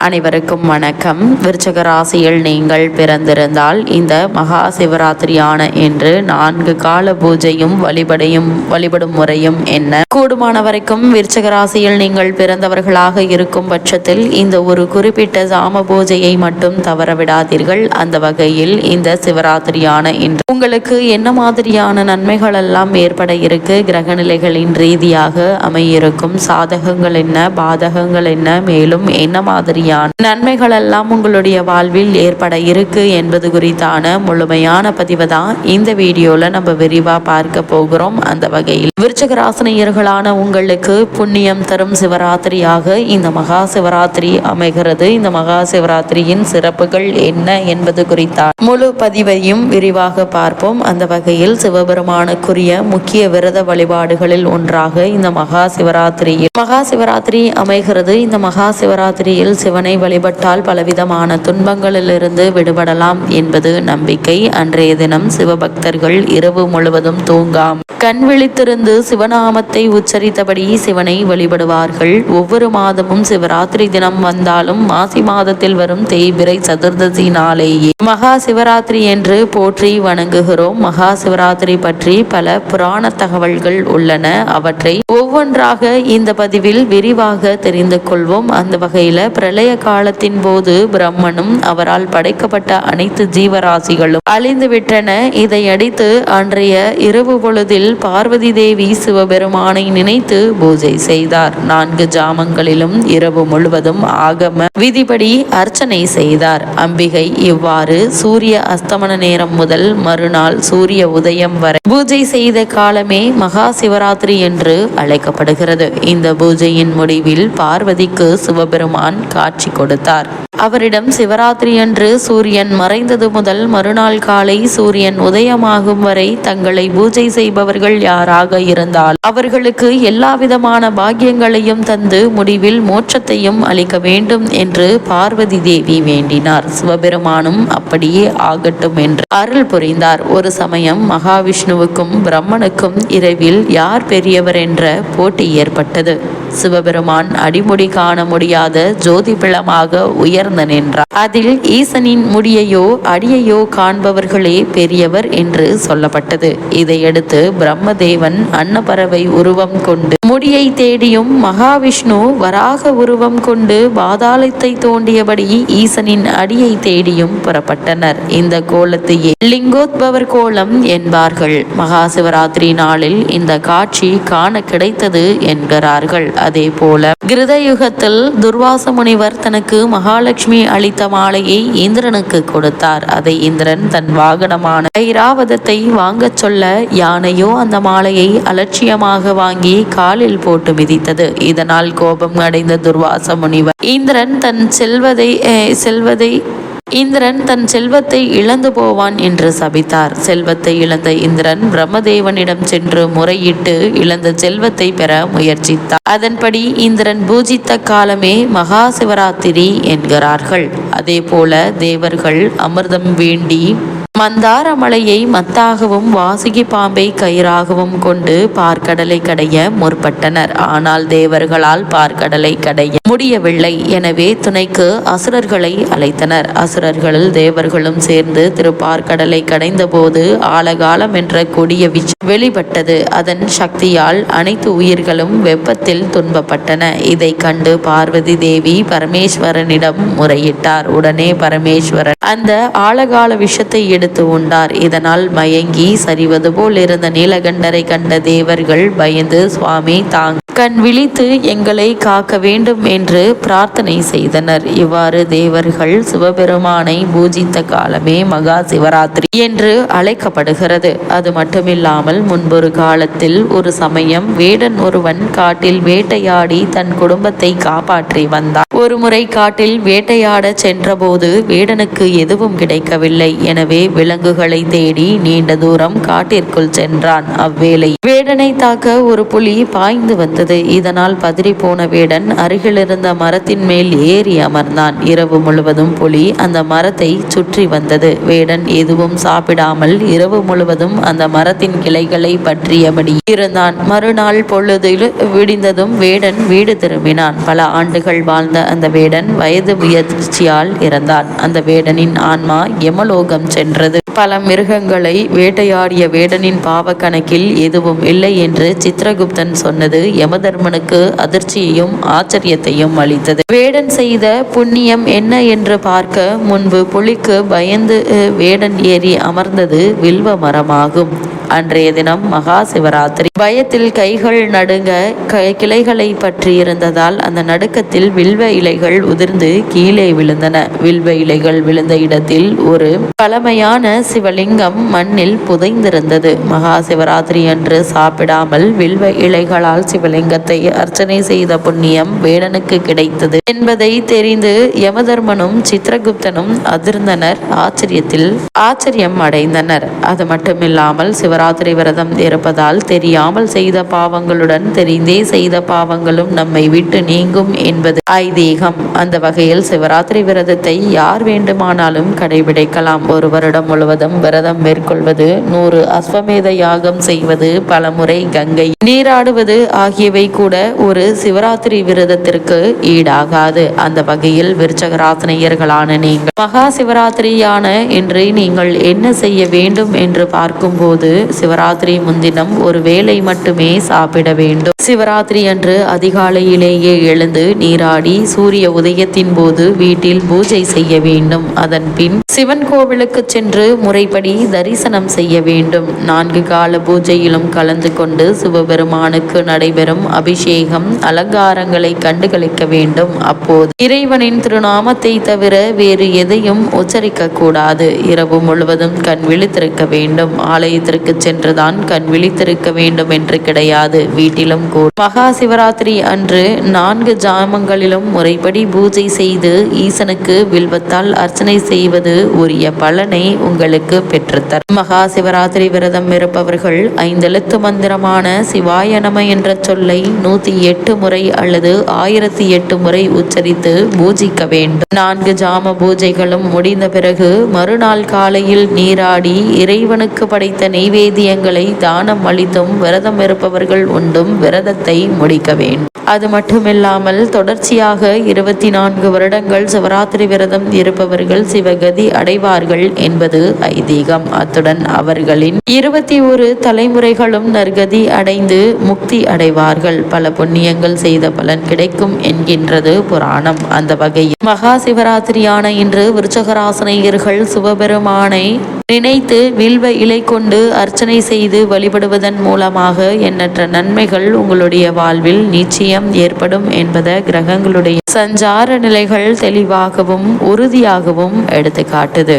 அனைவருக்கும் வணக்கம். விருச்சக ராசியில் நீங்கள் பிறந்திருந்தால் இந்த மகா சிவராத்திரியான என்று நான்கு கால பூஜையும் வழிபடையும் வழிபடும் முறையும் என்ன? கூடுமான வரைக்கும் விருச்சக ராசியில் நீங்கள் பிறந்தவர்களாக இருக்கும் பட்சத்தில் இந்த ஒரு குறிப்பிட்ட சாம பூஜையை மட்டும் தவறவிடாதீர்கள் அந்த வகையில் இந்த சிவராத்திரியான இன்று உங்களுக்கு என்ன மாதிரியான நன்மைகள் எல்லாம் ஏற்பட இருக்கு? கிரகநிலைகளின் ரீதியாக அமையிருக்கும் சாதகங்கள் என்ன? பாதகங்கள் என்ன? மேலும் என்ன மாதிரியான நன்மைகள் எல்லாம் உங்களுடைய வாழ்வில் ஏற்பட இருக்கு என்பது குறித்தான முழுமையான பதிவு தான் இந்த வீடியோல நம்ம விரிவா பார்க்க போகிறோம். அந்த வகையில் விருச்சக ராசினியர்களான உங்களுக்கு புண்ணியம் தரும் சிவராத்திரியாக இந்த மகா சிவராத்திரி அமைகிறது. இந்த மகா சிவராத்திரியின் சிறப்புகள் என்ன என்பது குறித்தான முழு பதிவையும் விரிவாக பார்ப்போம். அந்த வகையில் சிவபெருமானுக்குரிய முக்கிய விரத வழிபாடுகளில் ஒன்றாக இந்த மகா சிவராத்திரியில் மகா சிவராத்திரி அமைகிறது. இந்த மகா சிவராத்திரியில் சிவன் வழிபட்டால் பலவிதமான துன்பங்களிலிருந்து விடுபடலாம் என்பது நம்பிக்கை. அன்றைய தினம் சிவபக்தர்கள் இரவு முழுவதும் தூங்காம். கண் விழித்திருந்து சிவநாமத்தை உச்சரித்தபடி சிவனை வழிபடுவார்கள். ஒவ்வொரு மாதமும் சிவராத்திரி தினம் வந்தாலும் மாசி மாதத்தில் வரும் தேய்பிரை சதுர்தசி நாளேயே மகா சிவராத்திரி என்று போற்றி வணங்குகிறோம். மகா சிவராத்திரி பற்றி பல புராண தகவல்கள் உள்ளன. அவற்றை ஒவ்வொன்றாக இந்த பதிவில் விரிவாக தெரிந்து கொள்வோம். அந்த வகையில பிரளய காலத்தின் போது பிரம்மனும் அவரால் படைக்கப்பட்ட அனைத்து ஜீவராசிகளும் அழிந்து விட்டன இதை அடித்து அன்றைய இரவு பொழுதில் பார்வதி தேவி சிவபெருமானை நினைத்து பூஜை செய்தார். நான்கு ஜாமங்களிலும் இரவு முழுவதும் ஆகம விதிப்படி அர்ச்சனை செய்தார். அம்பிகை இவ்வாறு சூரிய அஸ்தமன நேரம் முதல் மறுநாள் சூரிய உதயம் வரை பூஜை செய்த காலமே மகா சிவராத்திரி என்று அழைக்கப்படுகிறது. இந்த பூஜையின் முடிவில் பார்வதிக்கு சிவபெருமான் காட்சி காட்சி கொடுத்தார். அவரிடம் சிவராத்திரி அன்று சூரியன் மறைந்தது முதல் மறுநாள் காலை சூரியன் உதயமாகும் வரை தங்களை பூஜை செய்பவர்கள் யாராக இருந்தால் அவர்களுக்கு எல்லா விதமான பாக்கியங்களையும் தந்து முடிவில் மோட்சத்தையும் அளிக்க வேண்டும் என்று பார்வதி தேவி வேண்டினார். சிவபெருமானும் அப்படியே ஆகட்டும் என்று அருள் புரிந்தார். ஒரு சமயம் மகாவிஷ்ணுவுக்கும் பிரம்மனுக்கும் இரவில் யார் பெரியவர் என்ற போட்டி ஏற்பட்டது. சிவபெருமான் அடிமுடி காண முடியாத ஜோதி நீளமாக உயர்ந்து நின்றார். அதில் ஈசனின் முடியையோ அடியையோ காண்பவர்களே பெரியவர் என்று சொல்லப்பட்டது. இதையடுத்து பிரம்மதேவன் அன்னபறவை உருவம் கொண்டு முடியை தேடியும் மகாவிஷ்ணு வராக உருவம் கொண்டு பாதாளத்தை தோண்டியபடி ஈசனின் அடியை தேடியும் புறப்பட்டனர். இந்த கோலத்தையே லிங்கோத்பவர் கோலம் என்பார்கள். மகா சிவராத்திரி நாளில் இந்த காட்சி காண கிடைத்தது என்கிறார்கள். அதே போல கிருதயுகத்தில் துர்வாச முனிவர் தனக்கு மகாலட்சுமி அளித்த மாலையை இந்திரனுக்கு கொடுத்தார். அதை இந்திரன் தன் வாகனமான ஐராவதத்தை வாங்கச் சொல்ல யானையோ அந்த மாலையை அலட்சியமாக வாங்கி காலில் போட்டு மிதித்தது. இதனால் கோபம் அடைந்த துர்வாச முனிவர் இந்திரன் தன் செல்வதை செல்வதை இந்திரன் தன் செல்வத்தை இழந்து போவான் என்று சபித்தார். செல்வத்தை இழந்த இந்திரன் பிரம்மதேவனிடம் சென்று முறையிட்டு இழந்த செல்வத்தை பெற முயற்சித்தார். அதன்படி இந்திரன் பூஜித்த காலமே மகா சிவராத்திரி என்கிறார்கள். அதே போல தேவர்கள் அமிர்தம் வேண்டி மந்தார மலையை மத்தாகவும் வாசுகி பாம்பை கயிறாகவும் கொண்டு பார்க்கடலை கடைய முற்பட்டனர். ஆனால் தேவர்களால் பார்க்கடலை கடைய முடியவில்லை. எனவே துணைக்கு அசுரர்களை அழைத்தனர். அசுரர்களில் தேவர்களும் சேர்ந்து திருப்பார்க்கடலை கடைந்தபோது ஆலகாலம் என்ற கொடிய விஷ் வெளிப்பட்டது. அதன் சக்தியால் அனைத்து உயிர்களும் வெப்பத்தில் துன்பப்பட்டன. இதை கண்டு பார்வதி தேவி பரமேஸ்வரனிடம் முறையிட்டார். உடனே பரமேஸ்வரன் அந்த ஆலகால விஷத்தை எடுத்து உண்டார். இதனால் மயங்கி சரிவது போல் இருந்த நீலகண்டரை கண்ட தேவர்கள் பயந்து சுவாமி தாங் கண் விழித்து எங்களை காக்க வேண்டும் என்று பிரார்த்தனை செய்தனர். இவ்வாறு தேவர்கள் சிவபெருமானை பூஜித்த காலமே மகா சிவராத்திரி என்று அழைக்கப்படுகிறது. அது மட்டுமில்லாமல் முன்பொரு காலத்தில் ஒரு சமயம் வேடன் ஒருவன் காட்டில் வேட்டையாடி தன் குடும்பத்தை காப்பாற்றி வந்தான். ஒரு முறை காட்டில் வேட்டையாட சென்றபோது வேடனுக்கு எதுவும் கிடைக்கவில்லை. எனவே விலங்குகளை தேடி நீண்ட தூரம் காட்டிற்குள் சென்றான் அவ்வேளை. வேடனை தாக்க ஒரு புலி பாய்ந்து வந்தது. இதனால் பதறி போன வேடன் அருகிலிருந்த மரத்தின் மேல் ஏறி அமர்ந்தான். இரவு முழுவதும் புலி அந்த மரத்தை சுற்றி வந்தது. வேடன் எதுவும் சாப்பிடாமல் இரவு முழுவதும் அந்த மரத்தின் கிளைகளை பற்றியபடி இருந்தான். மறுநாள் பொழுதில் விடிந்ததும் வேடன் வீடு திரும்பினான். பல ஆண்டுகள் வாழ்ந்த அந்த வேடன் வயது முயற்சியால் இறந்தான். அந்த வேடனின் ஆன்மா எமலோகம் சென்றது. பல மிருகங்களை வேட்டையாடிய வேடனின் பாவ கணக்கில் எதுவும் இல்லை என்று சித்திரகுப்தன் சொன்னது யமதர்மனுக்கு அதிர்ச்சியையும் ஆச்சரியத்தையும் அளித்தது. வேடன் செய்த புண்ணியம் என்ன என்று பார்க்க முன்பு புலிக்கு பயந்து வேடன் ஏறி அமர்ந்தது வில்வ மரமாகும். அன்றைய தினம் மகா சிவராத்திரி. பயத்தில் கைகள் நடுங்க க- கிளைகளை பற்றி இருந்ததால் அந்த நடுக்கத்தில் வில்வ இலைகள் உதிர்ந்து கீழே விழுந்தன. வில்வ இலைகள் விழுந்த இடத்தில் ஒரு பழமையான சிவலிங்கம் மண்ணில் புதைந்திருந்தது. மகா சிவராத்திரி அன்று சாப்பிடாமல் வில்வ இலைகளால் சிவலிங்கத்தை அர்ச்சனை செய்த புண்ணியம் வேடனுக்கு கிடைத்தது என்பதை தெரிந்து யமதர்மனும் சித்திரகுப்தனும் அதிர்ந்தனர். ஆச்சரியத்தில் ஆச்சரியம் அடைந்தனர். அது மட்டுமில்லாமல் சிவ சிவராத்திரி விரதம் இருப்பதால் தெரியாமல் செய்த பாவங்களுடன் தெரிந்தே செய்த பாவங்களும் நம்மை விட்டு நீங்கும் என்பது ஐதீகம். அந்த வகையில் சிவராத்திரி விரதத்தை யார் வேண்டுமானாலும் கடைபிடிக்கலாம். ஒரு வருடம் முழுவதும் விரதம் மேற்கொள்வது நூறு அஸ்வமேத யாகம் செய்வது பலமுறை கங்கை நீராடுவது ஆகியவை கூட ஒரு சிவராத்திரி விரதத்திற்கு ஈடாகாது. அந்த வகையில் விருச்சகராசனையர்களான நீங்கள் மகா சிவராத்திரியான இன்று நீங்கள் என்ன செய்ய வேண்டும்? என்று பார்க்கும்போது சிவராத்திரி முன்தினம் ஒரு வேளை மட்டுமே சாப்பிட வேண்டும். சிவராத்திரி அன்று அதிகாலையிலேயே எழுந்து நீராடி சூரிய உதயத்தின் போது வீட்டில் பூஜை செய்ய வேண்டும். அதன் பின் சிவன் கோவிலுக்கு சென்று முறைப்படி தரிசனம் செய்ய வேண்டும். நான்கு கால பூஜையிலும் கலந்து கொண்டு சிவபெருமானுக்கு நடைபெறும் அபிஷேகம் அலங்காரங்களை கண்டுகளிக்க வேண்டும். அப்போது இறைவனின் திருநாமத்தை தவிர வேறு எதையும் உச்சரிக்க கூடாது. இரவு முழுவதும் கண் விழித்திருக்க வேண்டும். ஆலயத்திற்கு சென்றுதான் கண் விழித்திருக்க வேண்டும் என்று கிடையாது. வீட்டிலும் கூட மகா சிவராத்திரி அன்று நான்கு ஜாமங்களிலும் முறைப்படி பூஜை செய்து ஈசனுக்கு வில்வத்தால் அர்ச்சனை செய்வது உரிய பலனை உங்களுக்கு பெற்றுத்தர். மகா சிவராத்திரி விரதம் இருப்பவர்கள் ஐந்தெழுத்து மந்திரமான சிவாய நம என்ற சொல்லை நூத்தி எட்டு முறை அல்லது ஆயிரத்தி எட்டு முறை உச்சரித்து பூஜிக்க வேண்டும். நான்கு ஜாம பூஜைகளும் முடிந்த பிறகு மறுநாள் காலையில் நீராடி இறைவனுக்கு படைத்த நெய்வேதியங்களை தானம் அளித்தும் விரதம் இருப்பவர்கள் உண்டும் விரதத்தை முடிக்க வேண்டும். அது மட்டுமில்லாமல் தொடர்ச்சியாக இருபத்தி நான்கு வருடங்கள் சிவராத்திரி விரதம் இருப்பவர்கள் சிவகதி அடைவார்கள் என்பது ஐதீகம். அத்துடன் அவர்களின் இருபத்தி ஒரு தலைமுறைகளும் நற்கதி அடைந்து முக்தி அடைவார்கள். பல புண்ணியங்கள் செய்த பலன் கிடைக்கும் என்கின்றது புராணம். அந்த வகையில் மகா சிவராத்திரியான இன்று விருச்சகராசனையர்கள் சிவபெருமானை நினைத்து வில்வ இலை கொண்டு அர்ச்சனை செய்து வழிபடுவதன் மூலமாக எண்ணற்ற நன்மைகள் உங்களுடைய வாழ்வில் நிச்சயம் ஏற்படும் என்பத கிரகங்களுடைய சஞ்சார நிலைகள் தெளிவாகவும் உறுதியாகவும் எடுத்து காட்டுது